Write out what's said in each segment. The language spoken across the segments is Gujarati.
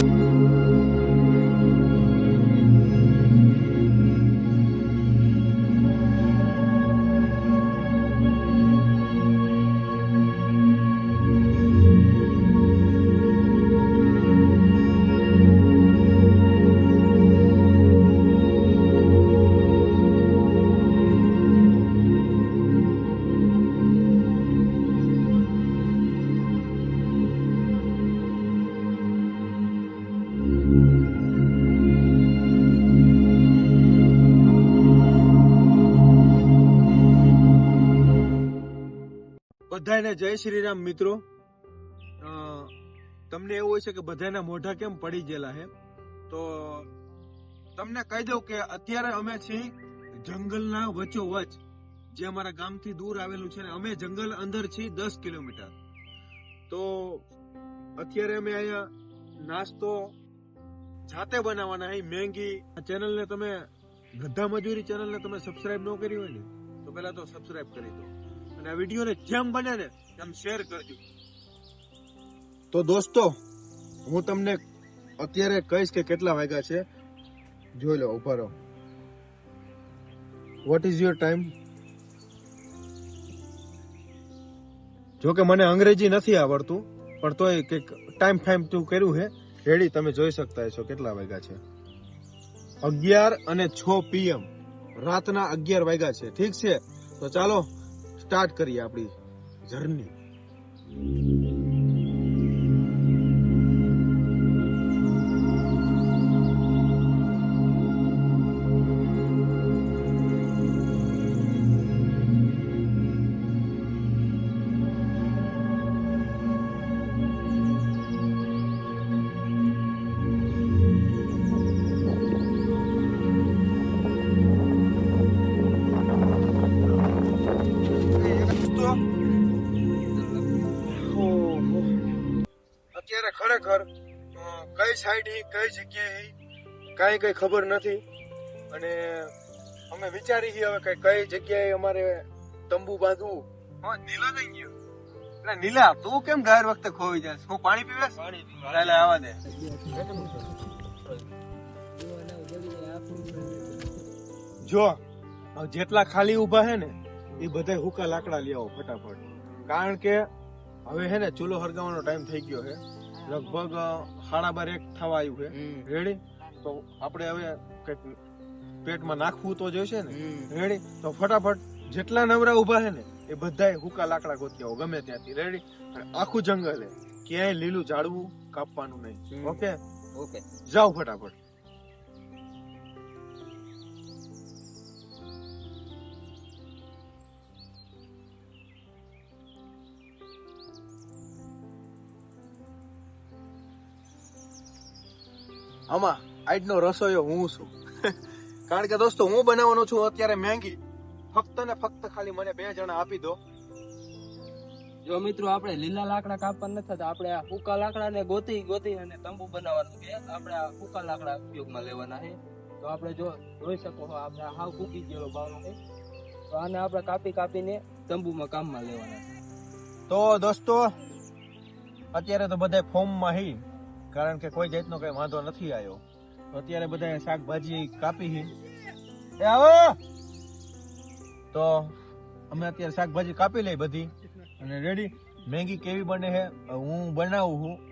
Música બધાને જય શ્રી રામ મિત્રો તમને એવું હોય છે કે બધાના મોઢા કેમ પડી ગયેલા છે તો તમને કહી દઉં કે અત્યારે અમે છીએ જંગલના વચોવચ જે અમારા ગામથી દૂર આવેલું છે ને અમે જંગલ અંદર છીએ દસ કિલોમીટર. તો અત્યારે અમે અહીંયા નાસ્તો જાતે બનાવવાના છે મેંગી. ચેનલને તમે ગધા મજૂરી ચેનલને તમે સબસ્ક્રાઇબ ન કરી હોય ને, તો પહેલા તો સબસ્ક્રાઇબ કરી દો. અને આ વિડીયોને જેમ બને ને એમ શેર કરજો. તો દોસ્તો, હું તમને અત્યારે કહીશ કે કેટલા વાગ્યા છે? જોઈ લો, ઊભા રહો. વોટ ઇઝ યોર ટાઈમ જો કે મને અંગ્રેજી નથી આવડતું, પણ તોય કંઈક ટાઈમ ફાઈમ તું કર્યું છે રેડી તમે જોઈ શકતા છો કેટલા વાગ્યા છે. અગિયાર અને છ પીએમ રાતના અગિયાર વાગ્યા છે. ઠીક છે? તો ચાલો સ્ટાર્ટ કરીએ આપણી જર્ની. ખરેખર કઈ સાઈડ હી કઈ જગ્યાએ હી કાંઈ કઈ ખબર નથી. અને અમે વિચારી છીએ હવે કે કઈ જગ્યાએ અમારે તંબુ બાંધવું. હા નીલા થઈ ગયો. એટલે નીલા તું કેમ ગાયર વખતે ખોવી જાય હું પાણી પીવે? પાણી પીવા. લે આવા દે. જો જેટલા ખાલી ઊભા હે ને એ બધા હુકા લાકડા લઈ આવો ફટાફટ. કારણ કે હવે હે ને ચૂલો હરગાવાનો ટાઈમ થઈ ગયો છે લગભગ સાડા બાર એક થવા આવ્યું છે. રેડી તો આપણે હવે કંઈક પેટમાં નાખવું તો જોઈશે ને? રેડી તો ફટાફટ જેટલા નવરા ઊભા છે ને એ બધાય હુકા લાકડા ગોતી ગમે ત્યાંથી. રેડી આખું જંગલ હે ક્યાંય લીલું ઝાડવું કાપવાનું નહીં. ઓકે ઓકે જાઓ ફટાફટ. આમાં આજનો રસોઈયો હું છું. કારણ કે દોસ્તો હું બનાવવાનો છું અત્યારે મેંગી. ફક્ત ને ફક્ત ખાલી મને બે જણા આપી દો. જો મિત્રો આપણે લીલા લાકડા કાપવા નથી થતા. આપણે આ સૂકા લાકડા ને ગોતી ગોતી અને તંબુ બનાવવાનું કે આપણે આ સૂકા લાકડા ઉપયોગમાં લેવાના છે. તો આપણે જો જોઈ શકો છો આપણે હાવ ફૂકી ગયેલો બાવલો છે. તો આને આપણે કાપી કાપીને તંબુમાં કામમાં લેવાના તો દોસ્તો અત્યારે તો બધા ફોર્મમાં હી. કારણ કે કોઈ જાતનો કઈ વાંધો નથી આવ્યો. તો અત્યારે બધા શાકભાજી કાપી એ આવો! તો અમે અત્યારે શાકભાજી કાપી લઈ બધી. અને રેડી મેગી કેવી બને છે? હું બનાવું છું.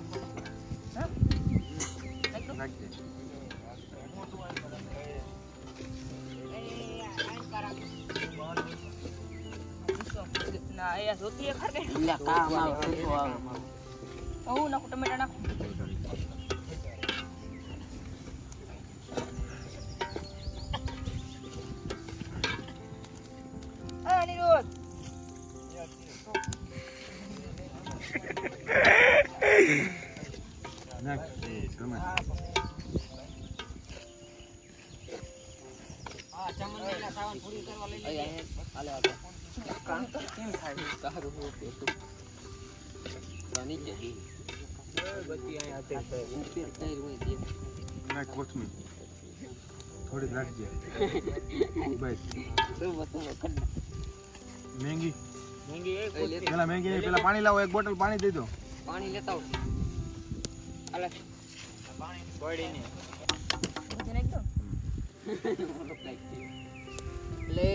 લે જોતી ખરે લે કામ આવે તો આવે. હું સાવન પૂરી કરવા લઈ લે હાલે. થોડી નાખજે. બસ મેંગી? પેલા મેંગી પેલા પાણી લાવો એક બોટલ પાણી દઈ દો. પાણી લેતા આવો નાખી દો. લે.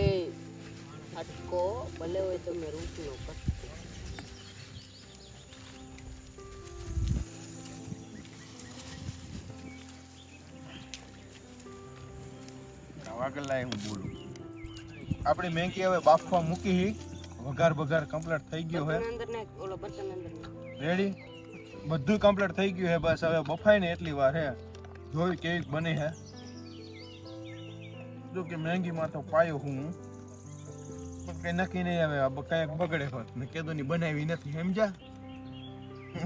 ફટકો ભલે હોય તો મેં રૂપનો ફટકો હું બોલું. આપણી મેંગી હવે બાફવા મૂકી હી. વઘાર વઘાર કમ્પ્લીટ થઈ ગયો હે. રેડી બધું કમ્પ્લીટ થઈ ગયું હે બસ. હવે બફાય ને એટલી વાર હે. જોઈ કેવી બને હે. જો કે મેંગીમાં તો પાયો હું. પણ કઈ નક્કી નહીં આવે આ કાંઈક બગડે હોત. ને કેદો ની બનાવી નથી સમજ્યા?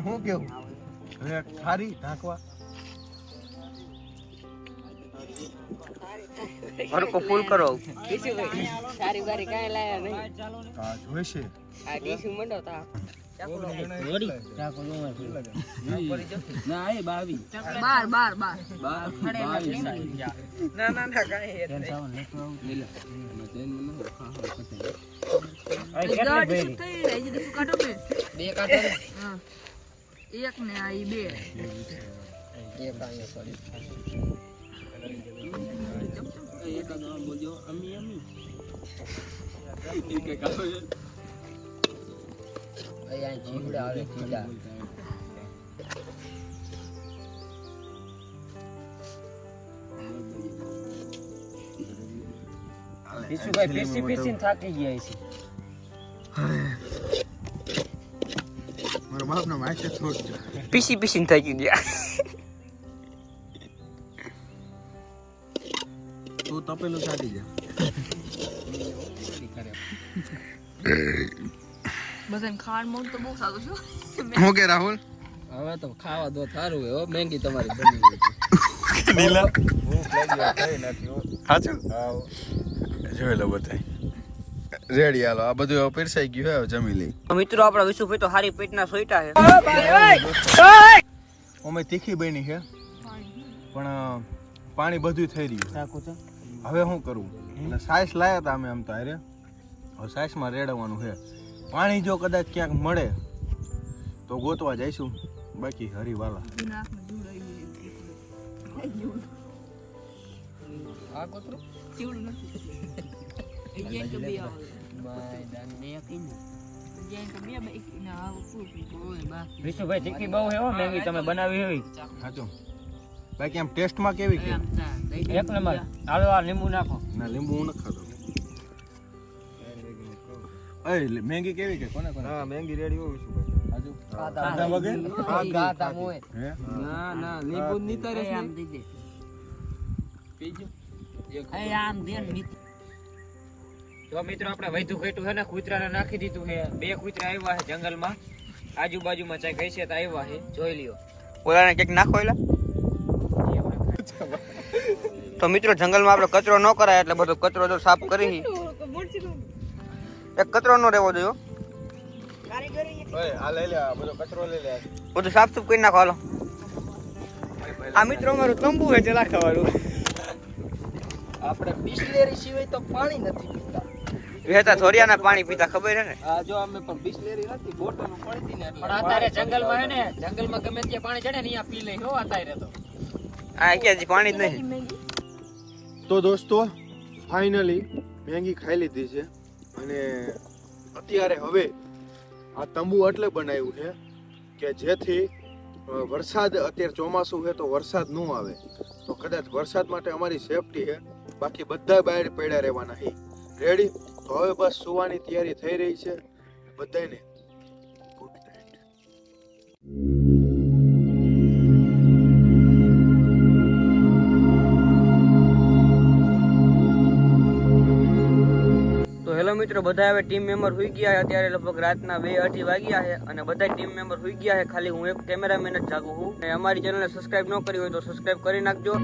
હું કેવું? હવે ખારી ઢાંકવા. હરકો ફૂલ કરો. સારી બારી કાંઈ લાયા નહીં. હા જોઈશે. આ ડીશું મંડો તા એક ને આ બે. એક આ સોરી બોલજો અમી અમી. કે કાઢો છે. અહીંયા જીવડા આવે જીવડા પીસુભાઈ પીસી પીસી થાકી ગયા છે. મારા બાપના માથે થોડ છે. પીસી પીસી થાકી ગયા. તું તપેલું છાંટી જા. બધાને ખાવાનું મોડ તો બહુ સારું છે. હું કે રાહુલ? હવે તો ખાવા દો થારું હે હો. મેંગી તમારી બની ગઈ નીલા? ભૂખ લાગી થઈ નથી સાચું જોઈ લો બધાય. રેડી હાલો. આ બધું હવે પીરસાઈ ગયું હે હવે જમી લઈ મિત્રો આપણા વિશુભાઈ તો હારી પેટના સોઈટા છે. અમે તીખી બની છે પણ પાણી બધું થઈ રહ્યું હવે શું કરવું એટલે સાઈસ લાયા હતા અમે આમ તો હારે. હવે સાઈસમાં રેડવાનું છે. પાણી જો કદાચ ક્યાંક મળે તો ગોતવા જઈશું. બાકી હરીવાલા. વિશુભાઈ તીખી બહુ હો મેંગી તમે બનાવી હોય. સાચું બાકી આમ ટેસ્ટમાં કેવી એક નંબર. હાલો આ લીંબુ નાખો. ના લીંબુ હું નથી ખાતો લે- મેંગી કેવી કે? કોને કોને? હા મેંગી રેડી હોય શું આજુ? ખાધા વગર? ગાતા મોય હે? ના ના લીંબુ નીતરે આમ દઈ દે પીજો એ આમ દે ને મિત્ર તો મિત્રો આપણે વૈધું ખેટું છે ને કૂતરાને નાખી દીધું છે. બે કૂતરા આવ્યા છે જંગલમાં. આજુબાજુમાં ચાઈ ગઈ છે તો આવ્યા છે. જોઈ લ્યો. ઓલાને કંઈક નાખો એલા. તો મિત્રો જંગલમાં આપણે કચરો ન કરાય એટલે બધો કચરો જો સાફ કરી એક કચરો નો રહેવો જોઈએ હો. ઓય આ લઈ લે આ બધો કચરો લઈ લે બધું સાફ સુફ કરી નાખો હાલો. આ મિત્રો અમારું તંબુ છે ચલા ખાવાનું આપણે બિસ્લેરી સિવાય તો પાણી નથી પીતા. વેતા થોરિયાના પાણી પીતા ખબર છે ને? આ જો અમે પણ બિસ્લેરી નથી બોટલ પડતી ને પણ અત્યારે જંગલમાં હે ને જંગલમાં ગમે ત્યાં પાણી ચડે ને અહીંયા પી લઈ હો અત્યારે તો. આ ક્યાં પાણી જ નહીં. તો દોસ્તો ફાઇનલી મેંગી ખાઈ લીધી છે. અને અત્યારે હવે આ તંબુ એટલે બનાવ્યું છે કે જેથી વરસાદ અત્યારે ચોમાસું છે તો વરસાદ ન આવે. તો કદાચ વરસાદ માટે અમારી સેફટી છે. બાકી બધા બહાર પડ્યા રહેવાના છે. રેડી તો હવે બસ સુવાની તૈયારી થઈ રહી છે. બધાને ગુડ નાઇટ મિત્રો, બધા હવે ટીમ મેમ્બર હોઈ ગયા છે. અત્યારે લગભગ રાતના બે અઢી વાગ્યા છે અને બધા ટીમ મેમ્બર હોઈ ગયા છે. ખાલી હું એક કેમેરામેન જ જાગું છું. અમારી ચેનલને સબસ્ક્રાઇબ ન કરી હોય તો સબસ્ક્રાઇબ કરી નાખજો.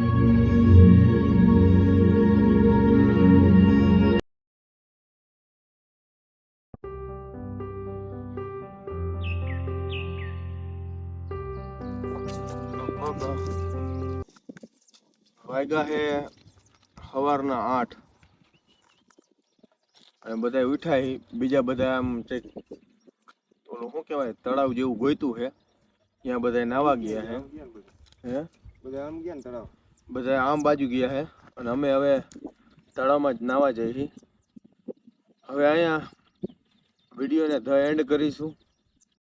વાગ્યા હે સવારના આઠ. અને બધા ઉઠાય બીજા બધા આમ કંઈક ઓલું શું કહેવાય તળાવ જેવું ગોયતું છે ત્યાં બધા નાવા ગયા હે. હે? બધા આમ ગયા ને તળાવ? બધા આમ બાજુ ગયા હે. અને અમે હવે તળાવમાં જ નાવા જઈએ હવે અહીંયા વિડીયોને ધ એન્ડ કરીશું.